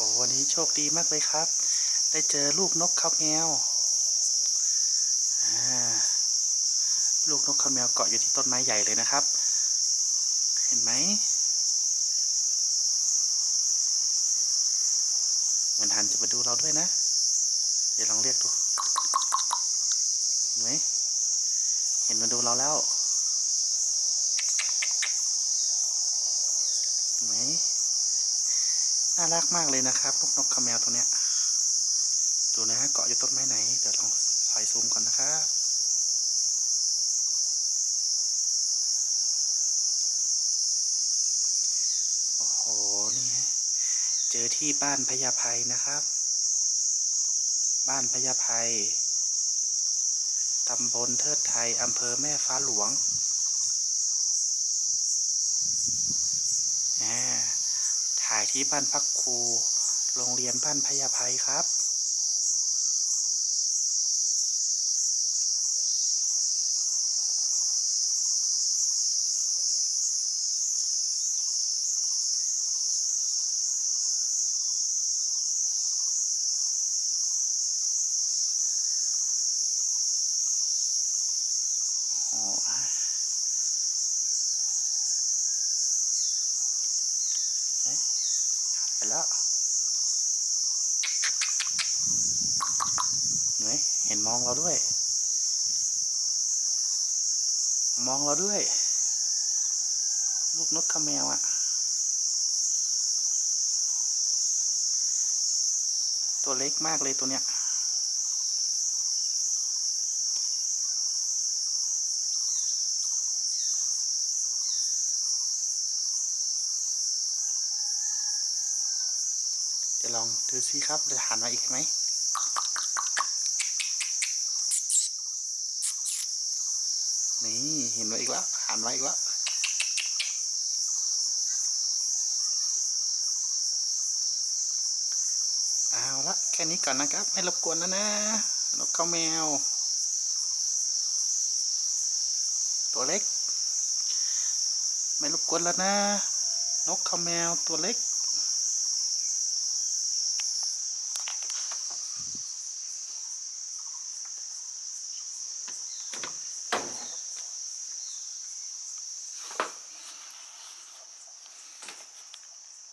อ้วันนี้โชคดีมากเลยครับ ได้เจอลูกนกเขาแมวลูกนกเขาแมวเกาะอยู่ที่ต้นไม้ใหญ่เลยนะครับ เห็นไหมเหมันหันจะมาดูเราด้วยนะ เดี๋ยวลองเรียกดู เห็นไหมเห็นมาดูเราแล้วเห็นไหม น่ารักมากเลยนะครับลูกนกขมแมวตัวเนี้ย ดูนะฮะเกาะอยู่ต้นไม้ไหน เดี๋ยวลองถอยซูมก่อนนะครับโอ้โห นี่ฮะ เจอที่บ้านพญาไพนะครับ บ้านพญาไพตำบลเทิดไทย อำเภอแม่ฟ้าหลวงอ่า ถ่ายที่บ้านพักครู โรงเรียนบ้านพญาไพครับ โอ้อะเฮ้ย ไปแล้วเห็นไหมเห็นมองเราด้วย มองเราด้วย ลูกนกขแมวอะ่ะ ตัวเล็กมากเลยตัวเนี้ย เดี๋ยวลองดูซิครับจะหันมาอีกไหมนี่เห็นมาอีกแล้วหันมาอีกแล้วเอาละแค่นี้ก่อนนะครับ ไม่รบกวนนะนะนกข้าวแมว ตัวเล็ก ไม่รบกวนแล้วนะ นกข้าวแมวตัวเล็ก